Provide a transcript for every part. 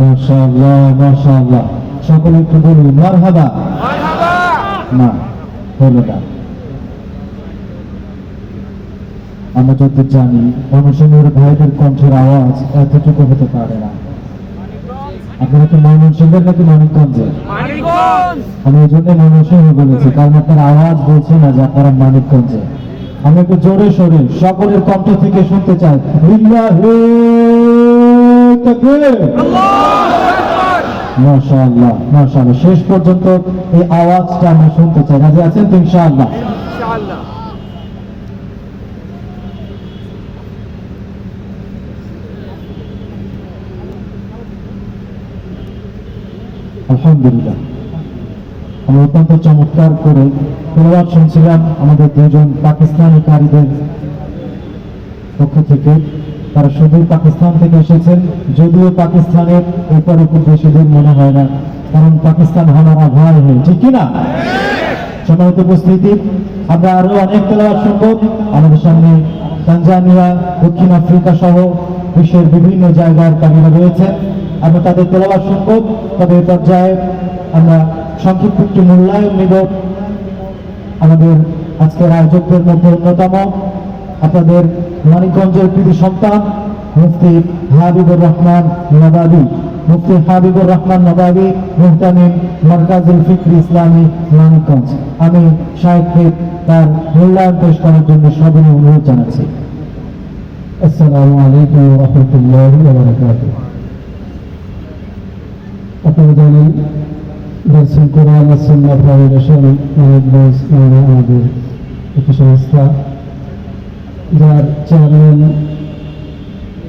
মাশাআল্লাহ মাশাআল্লাহ। সকলে একটু বলুন মারহাবা। না হলো না। আমরা জানি ভাইদের কণ্ঠের আওয়াজ এতটুকু হতে পারে না। আপনারা কি ময়মনসিংহের নাকি মানিকগঞ্জের? আমি এই জন্য ময়মনসিংহ বলেছি কারণ আপনার আওয়াজ বলছে না যে আপনারা মানিকগঞ্জে। আমি একটু জোরে সোরে সকলের কণ্ঠ থেকে শুনতে চাই। লিল্লাহি মাশাআল্লাহ মাশাআল্লাহ। শেষ পর্যন্ত এই আওয়াজটা আমরা শুনতে চাই। রাজি আছেন তো ইনশাআল্লাহ? আলহামদুলিল্লাহ। অত্যন্ত চমৎকার করে তেলাওয়াত শুনছিলাম আমাদের দুজন পাকিস্তানি কারীদের পক্ষ থেকে। তারা সুদূর পাকিস্তান থেকে এসেছেন, যদিও পাকিস্তানের উপর উপর বেশি দূর মনে হয় না, কারণ পাকিস্তান হামারা ভাই হয় ঠিক কি না সম্মানিত উপস্থিতি, আমরা আরও অনেক তেলাওয়াত শুনব। আমাদের সামনে তানজানিয়া, দক্ষিণ আফ্রিকা সহ বিশ্বের বিভিন্ন জায়গার কারীরা রয়েছেন আমরা তাদের তেলাওয়াত শুনব, তবে এ পর্যায়ে আমরা সংক্ষিপ্ত একটি মূল্যায়ন নিব। আমাদের আজকের আয়োজকদের মধ্যে অন্যতম, আপনাদের মানিকগঞ্জের কৃতি সন্তান, মুফতি হাবিবুর রহমান নবাবী। মুফতি হাবিবুর রহমান নবাবী, মুহতামিম মার্কাজুল ফিক্র ইসলামী মানিকগঞ্জ। আমি সাহেবকে তার মূল্যায়ন পেশ করার জন্য সবিনয় অনুরোধ জানাচ্ছি। আসসালামু আলাইকুম রহমতুল্লাহ আপনারা জানেন দর্শন কোরআন সুন্নাহ ফাউন্ডেশন মানিকগঞ্জ আমাদের একটি সংস্থা। যার চেয়ারম্যান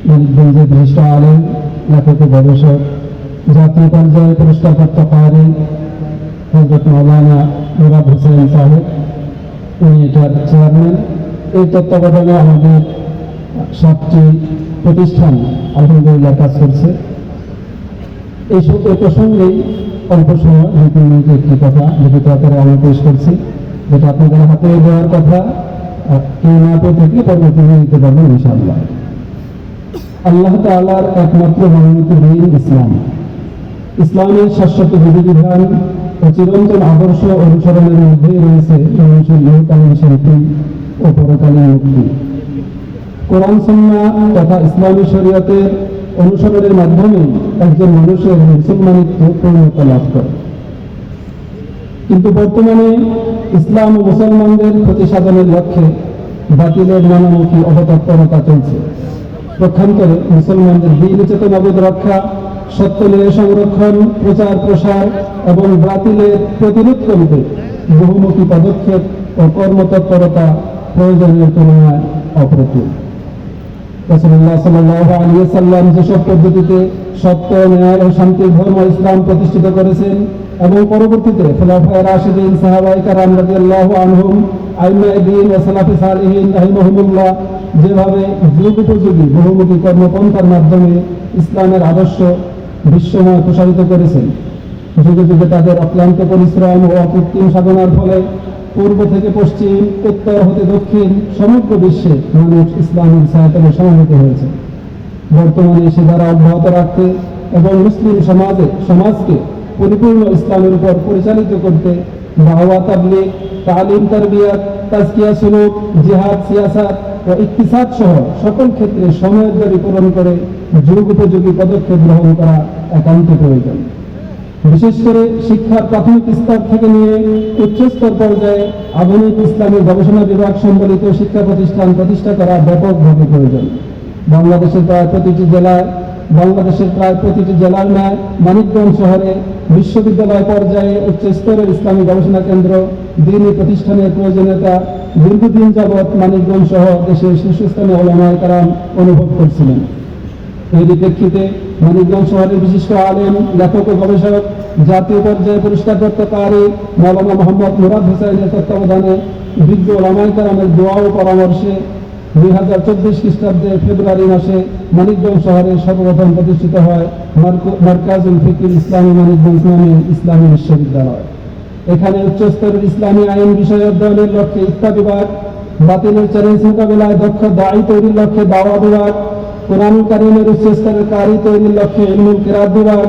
মানিকগঞ্জের বিশিষ্ট আলেম লেখক গবেষক, জাতীয় পর্যায়ে পুরস্কারপ্রাপ্ত কারি হজরত মৌলানা মুরাদ হোসেন সাহেব, উনি এটার চেয়ারম্যান এই তত্ত্বাবধানে আমাদের সাতটি প্রতিষ্ঠান আলহামদুলিল্লাহ কাজ করছে। এই প্রসঙ্গেই অল্প সময় দুই তিন মিনিটে একটি কথা লিখিত আকারে আমি পেশ করছি, যেটা আপনাদের হাতে দেওয়ার কথা। একমাত্র ইসলাম ইসলামের শাশ্বত আদর্শ অনুসরণের ইসলামী শরীয়তের অনুসরণের মাধ্যমে একজন মানুষের মুসলমানিত্ব পূর্ণতা লাভ করে কিন্তু বর্তমানে ইসলাম ও মুসলমানদের ক্ষতি সাধনের লক্ষ্যে বাতিলের নানামুখী অবতৎপরতা চলছে। পক্ষান্তরে মুসলমানদের দিন চেতনাবোধ রক্ষা, সত্য সংরক্ষণ, প্রচার প্রসার এবং বাতিলের প্রতিরোধ করতে বহুমুখী পদক্ষেপ ও কর্মতৎপরতা প্রয়োজনের তুলনায় অপ্রতুল। যেসব পদ্ধতিতে সত্য, ন্যায় ও শান্তির ধর্ম ইসলাম প্রতিষ্ঠিত করেছেন এবং পরবর্তীতে খোলাফায় রাশিদিন সাহাবাই কারাম রাদিয়াল্লাহু আনহুম আইমাইদিন ও সালাফি সালিহিন রাহিমাহুমুল্লাহ যেভাবে যুগ উপযোগী বহুমুখী কর্মপন্থার মাধ্যমে ইসলামের আদর্শ বিশ্বময় প্রসারিত করেছেন। যুগে যুগে তাদের অক্লান্ত পরিশ্রম ও অকৃত্রিম সাধনার ফলে পূর্ব থেকে পশ্চিম, উত্তর হতে দক্ষিণ সমগ্র বিশ্বে মানুষ ইসলামের সহায়তায় সমাহিত হয়েছে। বর্তমানে সে দ্বারা অব্যাহত রাখতে এবং মুসলিম সমাজে, সমাজকে পরিপূর্ণ ইসলামের উপর পরিচালিত করতে বাহওয়া তাবলিগ তালিম, তারবিয়াত, তাজকিয়া, সুলুক, জিহাদ, সিয়াসাত ও ইকতিসাদ সহ সকল ক্ষেত্রে সময়ের দাবি পূরণ করে যুগ উপযোগী পদক্ষেপ গ্রহণ করা একান্ত প্রয়োজন। বিশেষ করে শিক্ষার প্রাথমিক স্তর থেকে নিয়ে উচ্চস্তর পর্যায়ে আধুনিক ইসলামী গবেষণা বিভাগ সম্বলিত শিক্ষা প্রতিষ্ঠান প্রতিষ্ঠা করা ব্যাপকভাবে প্রয়োজন। বাংলাদেশের প্রায় প্রতিটি জেলায় বাংলাদেশের প্রায় প্রতিটি জেলার ন্যায় মানিকগঞ্জ শহরে বিশ্ববিদ্যালয় পর্যায়ে উচ্চ স্তরের ইসলামী গবেষণা কেন্দ্র, দিনী প্রতিষ্ঠানের প্রয়োজনীয়তা দীর্ঘদিন যাবৎ মানিকগঞ্জ সহ দেশের শীর্ষস্থানে ওলামায় কারাম অনুভব করছিলেন। এই প্রেক্ষিতে মানিকগঞ্জ শহরের বিশিষ্ট আলেম, লেখক ও গবেষক জাতীয় পর্যায়ে পুরস্কার করতে কারি মৌলানা মোহাম্মদ মুরাদ হোসেনের তত্ত্বাবধানে বিজ্ঞ কারামের দোয়া ও পরামর্শে দুই হাজার চব্বিশ খ্রিস্টাব্দে ফেব্রুয়ারি মাসে মানিকগঞ্জ শহরে সর্বপ্রথম প্রতিষ্ঠিত হয় মার্ক- মার্কাজুল ফিকির ইসলামী মানিকগঞ্জ নামে ইসলামী বিশ্ববিদ্যালয়। এখানে উচ্চস্তরের ইসলামী আইন বিষয় অধ্যয়নের লক্ষ্যে ইত্তা বিভাগ, বাতিলের চ্যালেঞ্জ মোকাবিলায় দক্ষ দায়ী তৈরির লক্ষ্যে দাওয়া বিভাগ, কোরআন কারিমের উচ্চস্তরের কারি তৈরির লক্ষ্যে ইলমুল কিরাত বিভাগ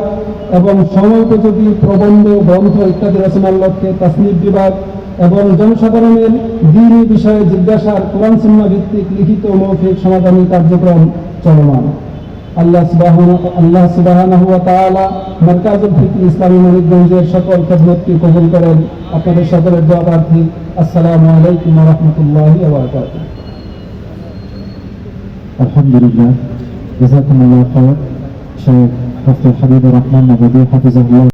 এবং সময়োপযোগী প্রবন্ধ, গ্রন্থ ইত্যাদি রচনার লক্ষ্যে তাসনিফ বিভাগ এবং জনসাধারণের দিনী বিষয়ে জিজ্ঞাসার কোরআন সুন্নাহ ভিত্তিক লিখিত মৌখিক সমাধানী কার্যক্রম চলমান আল্লাহ সুবাহ আল্লাহ সুবাহানাহু তাআলা মার্কাজুল ফিকর ইসলামী মানিকগঞ্জের সকল খেদমতকে কবুল করেন আপনাদের সকলের দোয়া প্রার্থী আসসালামু আলাইকুম ওয়া রাহমাতুল্লাহি ওয়া বারাকাতুহু আলহামদুলিল্লাহ জাযাকুমুল্লাহ খায়র শেখ ডক্টর হাবিবুর রহমান নবী হাফিজাহুল্লাহ